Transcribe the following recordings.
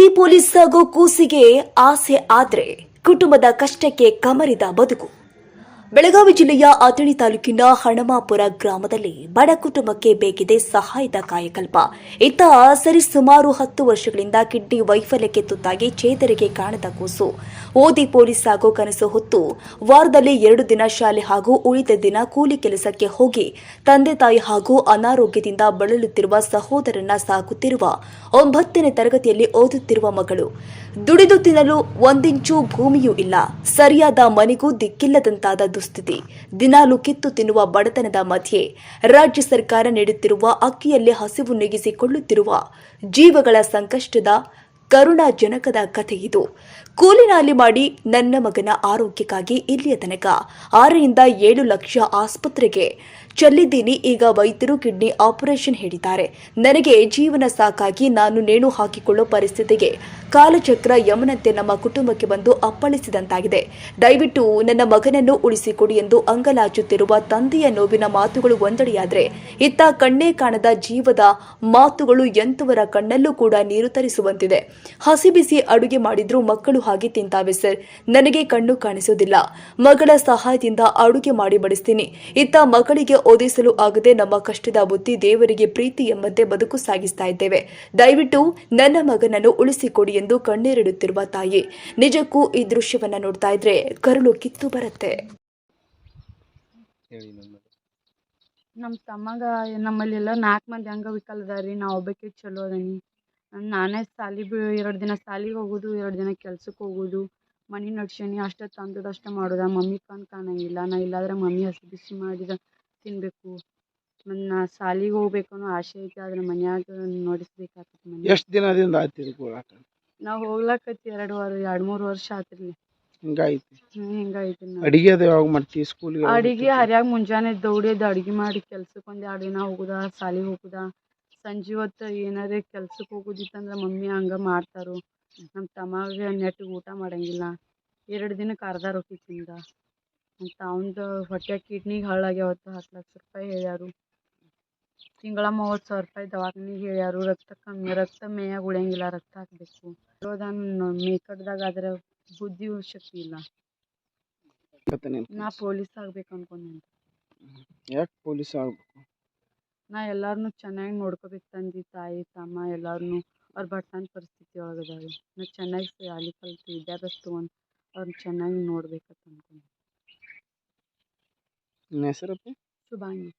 ಓದಿ ಪೊಲೀಸ್ ಆಗೋ ಕೂಸಿಗೆ ಆಸೆ ಆದ್ರೆ ಕುಟುಂಬದ ಕಷ್ಟಕ್ಕೆ ಕಮರಿದ ಬದುಕು. ಬೆಳಗಾವಿ ಜಿಲ್ಲೆಯ ಅಥಣಿ ತಾಲೂಕಿನ ಹಣಮಾಪುರ ಗ್ರಾಮದಲ್ಲಿ ಬಡ ಕುಟುಂಬಕ್ಕೆ ಬೇಕಿದೆ ಸಹಾಯದ ಕಾಯಕಲ್ಪ. ಇತ್ತ ಸರಿ ಸುಮಾರು ಹತ್ತು ವರ್ಷಗಳಿಂದ ಕಿಡ್ನಿ ವೈಫಲ್ಯಕ್ಕೆ ತುತ್ತಾಗಿ ಚೇತರಿಗೆ ಕಾಣದ ಕೂಸು. ಓದಿ ಪೊಲೀಸ್ ಹಾಗೂ ಕನಸು ಹೊತ್ತು ವಾರದಲ್ಲಿ ಎರಡು ದಿನ ಶಾಲೆ ಹಾಗೂ ಉಳಿದ ದಿನ ಕೂಲಿ ಕೆಲಸಕ್ಕೆ ಹೋಗಿ ತಂದೆ ತಾಯಿ ಹಾಗೂ ಅನಾರೋಗ್ಯದಿಂದ ಬಳಲುತ್ತಿರುವ ಸಹೋದರನ ಸಾಕುತ್ತಿರುವ ಒಂಬತ್ತನೇ ತರಗತಿಯಲ್ಲಿ ಓದುತ್ತಿರುವ ಮಗಳು. ದುಡಿದು ತಿನ್ನಲು ಒಂದಿಂಚು ಭೂಮಿಯೂ ಇಲ್ಲ. ಸರಿಯಾದ ಮನೆಗೂ ದಿಕ್ಕಿಲ್ಲದಂತಾದ ದುಸ್ಥಿತಿ ದಿನಾಲು ಕಿತ್ತು ತಿನ್ನುವ ಬಡತನದ ಮಧ್ಯೆ ರಾಜ್ಯ ಸರ್ಕಾರ ನೀಡುತ್ತಿರುವ ಅಕ್ಕಿಯಲ್ಲಿ ಹಸಿವು ನೆಗೆಸಿಕೊಳ್ಳುತ್ತಿರುವ ಜೀವಗಳ ಸಂಕಷ್ಟದ ಕರುಣಾಜನಕದ ಕಥೆ ಇದು. ಕೂಲಿನಾಲಿ ಮಾಡಿ ನನ್ನ ಮಗನ ಆರೋಗ್ಯಕ್ಕಾಗಿ ಇಲ್ಲಿಯ ತನಕ ಆರರಿಂದ ಏಳು ಲಕ್ಷ ಆಸ್ಪತ್ರೆಗೆ ಚೆಲ್ಲಿದ್ದೀನಿ. ಈಗ ವೈದ್ಯರು ಕಿಡ್ನಿ ಆಪರೇಷನ್ ಹೇಳಿದ್ದಾರೆ. ನನಗೆ ಜೀವನ ಸಾಕಾಗಿ ನಾನು ನೇಣು ಹಾಕಿಕೊಳ್ಳೋ ಪರಿಸ್ಥಿತಿಗೆ ಕಾಲಚಕ್ರ ಯಮನಂತೆ ನಮ್ಮ ಕುಟುಂಬಕ್ಕೆ ಬಂದು ಅಪ್ಪಳಿಸಿದಂತಾಗಿದೆ. ದಯವಿಟ್ಟು ನನ್ನ ಮಗನನ್ನು ಉಳಿಸಿಕೊಡಿ ಎಂದು ಅಂಗಲಾಚುತ್ತಿರುವ ತಂದೆಯ ನೋವಿನ ಮಾತುಗಳು ಒಂದೆಡೆಯಾದರೆ, ಇತ್ತ ಕಣ್ಣೇ ಕಾಣದ ಜೀವದ ಮಾತುಗಳು ಎಂತವರ ಕಣ್ಣಲ್ಲೂ ಕೂಡ ನೀರು ತರಿಸುವಂತಿದೆ. ಹಸಿ ಬಿಸಿ ಅಡುಗೆ ಮಾಡಿದ್ರೂ ಮಕ್ಕಳು ಹಾಗೆ ತಿಂತಾವೆ ಸರ್. ನನಗೆ ಕಣ್ಣು ಕಾಣಿಸೋದಿಲ್ಲ ಮಗಳ ಸಹಾಯದಿಂದ ಅಡುಗೆ ಮಾಡಿ ಬಡಿಸ್ತೀನಿ. ಇತ್ತ ಮಗಳಿಗೆ ಓದಿಸಲು ಆಗದೆ ನಮ್ಮ ಕಷ್ಟದ ಬುದ್ಧಿ ದೇವರಿಗೆ ಪ್ರೀತಿ ಎಂಬಂತೆ ಬದುಕು ಸಾಗಿಸ್ತಾ ಇದ್ದೇವೆ. ದಯವಿಟ್ಟು ನನ್ನ ಮಗನನ್ನು ಉಳಿಸಿಕೊಡಿ ಎಂದು ಕಣ್ಣೀರಿಡುತ್ತಿರುವ ತಾಯಿ ನಿಜಕ್ಕೂ ಈ ದೃಶ್ಯವನ್ನ ನೋಡ್ತಾ ಇದ್ರೆ ಕರುಳು ಕಿತ್ತು ಬರುತ್ತೆ. ಹೇಳಿ ನಮ್ಮ ತಮ್ಮಗ ನಮ್ಮಲ್ಲೆಲ್ಲ ನಾಲ್ಕು ಮಂದಿ ಅಂಗವಿಕಲ ಅದಾರ ರೀ ನಾ ಒಬ್ಬಕ್ಕೆ ಚಲೋ ಅದೀನಿ. ನಾನೇ ಸಾಲಿ ಬಿ ಎರಡು ದಿನ ಸಾಲಿಗೆ ಹೋಗೋದು ಎರಡು ದಿನ ಕೆಲ್ಸಕ್ಕೆ ಹೋಗೋದು. ಮನೆ ನಡ್ಸೀನಿ ಅಷ್ಟೇ ತಂದದ ಅಷ್ಟೇ ಮಾಡೋದ. ಮಮ್ಮಿ ಕಣ್ ಕಾಣಂಗಿಲ್ಲ. ನಾ ಇಲ್ಲಾದ್ರೆ ಮಮ್ಮಿ ಹಸಿ ಬಿಸಿ ಮಾಡಿದ ತಿನ್ನಬೇಕು ನನ್ನ ನಾ ಸಾಲಿಗೆ ಹೋಗ್ಬೇಕು ಅನ್ನೋ ಆಸೆ ಐತೆ ಆದ್ರೆ ಮನ್ಯಾಗ ನೋಡಿಸ್ಬೇಕಾಗ್ತದೆ ಮನೆ ಎಷ್ಟು ದಿನದಿಂದ ಆಯ್ತು ಇದು ನಾವು ಹೋಗ್ಲಕತ್ತಿ ಎರಡು ವಾರ ಎರಡು ಮೂರು ವರ್ಷ ಆತ್ರಿ. ಹಿಂಗಾಯ್ತು. ನಾವು ಅಡಿಗೆ ಅದು ಯಾವಾಗ ಮಾಡ್ತೀವಿ ಸ್ಕೂಲ್ಗೆ ಅಡಿಗೆ ಹರ್ಯಾಗ ಮುಂಜಾನೆ ದೌಡೇದು ಅಡಿಗೆ ಮಾಡಿ ಕೆಲ್ಸಕ್ಕೆ ಒಂದು ಎರಡು ದಿನ ಹೋಗುದ ಸಾಲಿಗೆ ಹೋಗುದ. ಸಂಜೆ ಹೊತ್ತು ಏನಾರೇ ಕೆಲ್ಸಕ್ಕೆ ಹೋಗುದಿತ್ತಂದ್ರೆ ಮಮ್ಮಿ ಹಂಗೆ ಮಾಡ್ತಾರು. ನಮ್ಮ ತಮ್ಮಗೆ ನೆಟ್ಟಿಗೆ ಊಟ ಮಾಡಂಗಿಲ್ಲ. ಎರಡು ದಿನಕ್ಕೆ ಅರ್ಧ ರೊಟ್ಟಿ ತಿಂದ. ಅಂತ ಅವಂದು ಹೊಟ್ಟೆ ಕಿಡ್ನಿಗೆ ಹಳ್ಳಾಗ್ಯಾವತ್ತು ಹತ್ತು ಲಕ್ಷ ರೂಪಾಯಿ ಹೇಳ್ಯಾರು. ತಿಂಗಳ ಮೂವತ್ತು ಸಾವಿರ ರೂಪಾಯಿ ದವಾಖಾನಿಗೆ ಹೇಳ್ಯಾರು ರಕ್ತ ಕಮ್ಮಿ ರಕ್ತ ಮೇಯಾಗ ಉಳಿಯಂಗಿಲ್ಲ ರಕ್ತ ಹಾಕಬೇಕು. ಇರೋದನ್ನ ಮೇಕಡ್ದಾಗ ಆದ್ರೆ ಬುದ್ಧಿ ಶಕ್ತಿ ಇಲ್ಲ. ನಾ ಪೊಲೀಸ್ ಆಗ್ಬೇಕು ಅನ್ಕೊಂಡೇನಿ ಯಾಕೆ ಪೊಲೀಸ್ ಆಗ್ಬೇಕು? ನಾ ಎಲ್ಲಾರನ್ನು ಚೆನ್ನಾಗಿ ನೋಡ್ಕೋಬೇಕು ತಂದೆ ತಾಯಿ ತಮ್ಮ ಎಲ್ಲಾರನ್ನು ಅವ್ರ ಬಡತನ ಪರಿಸ್ಥಿತಿ ಒಳಗೆ ಅದಾವೆ ನಾ ಚೆನ್ನಾಗಿ ಶಾಲಿ ಕಲ್ತು ವಿದ್ಯಾಭ್ಯಾಸ ತೊಗೊಂಡು ಅವ್ರನ್ನ ಚೆನ್ನಾಗಿ ನೋಡ್ಬೇಕಂತ ಅನ್ಕೊಂಡು. ಹೆಸರಪ್ಪ? ಶುಭಾಂಗಿ.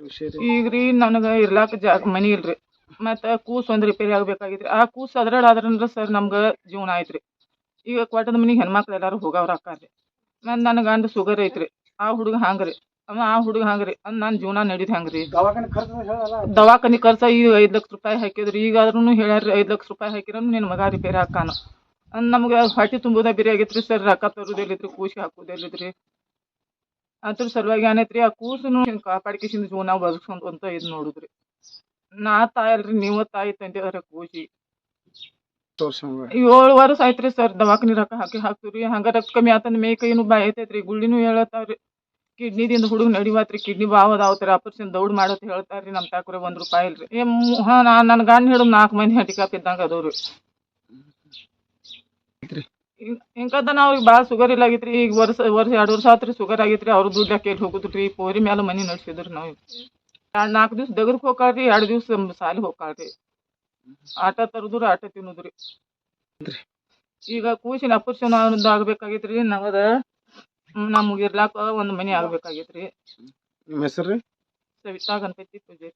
ವಿಷಯ ನನಗ ರೀ ನನಗೆ ಇರ್ಲಾಕ ಜಾಗ ಮನಿ ಇಲ್ರಿ. ಮತ್ತ ಕೂಸ್ ಒಂದ್ ರಿಪೇರಿ ಆಗ್ಬೇಕಾಗಿತ್ರಿ. ಆ ಕೂಸ್ ಅದ್ರಲ್ಲಿ ಆದ್ರಂದ್ರೆ ಸರ್ ನಮ್ಗ ಜೀವನ ಆಯ್ತ್ರಿ. ಈಗ ಕ್ವಾಟದ ಮನಿಗೆ ಹೆಣ್ಮಕ್ಳು ಎಲ್ಲಾರು ಹೋಗವ್ರ ಅಕ್ಕಾರ. ಮತ್ ನನಗ ಗಂಡ ಶುಗರ್ ಐತ್ರಿ. ಆ ಹುಡುಗ ಹಂಗ್ರಿ. ರೀ ಅವ ಆ ಹುಡುಗ ಹಂಗ್ರಿ. ಅಂದ್ ನನ್ನ ಜೀವನ ನಡೀದ್ ಹೆಂಗ್ರಿ. ದವಾಖಾನಿ ಖರ್ಚ ಈಗ ಐದ್ ಲಕ್ಷ ರೂಪಾಯಿ ಹಾಕಿದ್ರಿ ಈಗಾದ್ರೂ ಹೇಳ್ಯಾರ ಐದು ಲಕ್ಷ ರೂಪಾಯಿ ಹಾಕಿರೋನು ನಿನ್ ಮಗ ರಿಪೇರಿ ಹಾಕಾನ ಅಂದ್ ನಮ್ಗ ಹೊಟ್ಟೆ ತುಂಬುದ ಬೇರೆ ಆಗೈತ್ರಿ ಸರ್. ರೊಕ್ಕ ತರುದಿಲ್ಲ ಕೂಸಿ ಹಾಕೋದೆಲ್ಲಿದ್ರಿ ಅದ್ರ ಸಲುವಾಗಿ ಏನೈತ್ರಿ, ಆ ಕೂಸನು ಕಾಪಾಡ್ಕೇಸಿಂದ ಜೀವನ ಬದುಕ್ಸ್ಕೊಂತ ಇದು ನೋಡುದ್ರಿ. ನಾ ತಾಯಲ್ರಿ, ನೀವ ತಾಯಿ ತಂದೆಯವ್ರ ಕೂಸಿ ಏಳು ವರ್ಷ ಆಯ್ತ್ರಿ ಸರ್ ದವಾಖಾನಿ ರೊಕ್ಕ ಹಾಕಿ ಹಾಕ್ತೀವ್ರಿ. ಹಂಗ ರಕ್ತ ಕಮ್ಮಿ ಆತಂದ ಮೇ ಕೈನು ಐತೈತ್ರಿ ಗುಳ್ಳಿನೂ ಹೇಳತ್ತಾವ್ರಿ ಕಿಡ್ನಿದಿಂದ ಹುಡುಗ ನಡಿವಾತ್ರಿ. ಕಿಡ್ನಿ ಬಾವ್ ಅದಾವತ್ರಿ. ಆಪರೇಷನ್ ದೌಡ್ ಮಾಡತ್ ಹೇಳ್ತಾರ್ರಿ ನಮ್ಮ ತಾಕುರೆ ಒಂದ್ ರೂಪಾಯಿ ಇಲ್ರಿ. ಹಾ, ನಾ ನನ್ನ ಗಂಡ ಹಿಡಿದು ನಾಲ್ಕು ಮಂದಿ ಹಟಿಕಾಪ್ ಇದ್ದಂಗ ಅದಾವ್ರಿ. ಹಿಂಗದ ನಾವು ಈಗ ಭಾಳ ಶುಗರ್ ಇಲ್ಲ ಆಗಿತ್ರಿ ಈಗ ವರ್ಷ ವರ್ಷ ಎರಡು ವರ್ಷ ಆತ್ರಿ ಶುಗರ್ ಆಗೈತ್ರಿ ಅವ್ರ ದುಡ್ಡು ಕೇಳಿ ಹೋಗುದ್ರಿ ಪೋರಿ ಮ್ಯಾಲ ಮನೆ ನಡ್ಸಿದ್ರು ನಾವು. ಎರಡು ನಾಲ್ಕು ದಿವಸ ದಗರ್ಕ್ ಹೋಗ್ಕಾಳ್ರಿ ಎರಡು ದಿವ್ಸ ಸಾಲಿ ಹೋಗ್ಕಾಳ್ರಿ. ಆಟ ತರದ್ರಿ ಆಟ ತಿನ್ನುದ್ರಿ. ಈಗ ಕೂಸಿನ ಅಪರ್ಷನ್ ಆಗ್ಬೇಕಾಗೈತ್ರಿ ನಮದ ನಮಗೆ ಇರ್ಲಾಕ ಒಂದು ಮನೆ ಆಗ್ಬೇಕಾಗೈತ್ರಿ. ನಿಮ್ಮ ಹೆಸರು ಸವಿತಾ ಗಣಪತಿ ಪೂಜೆ.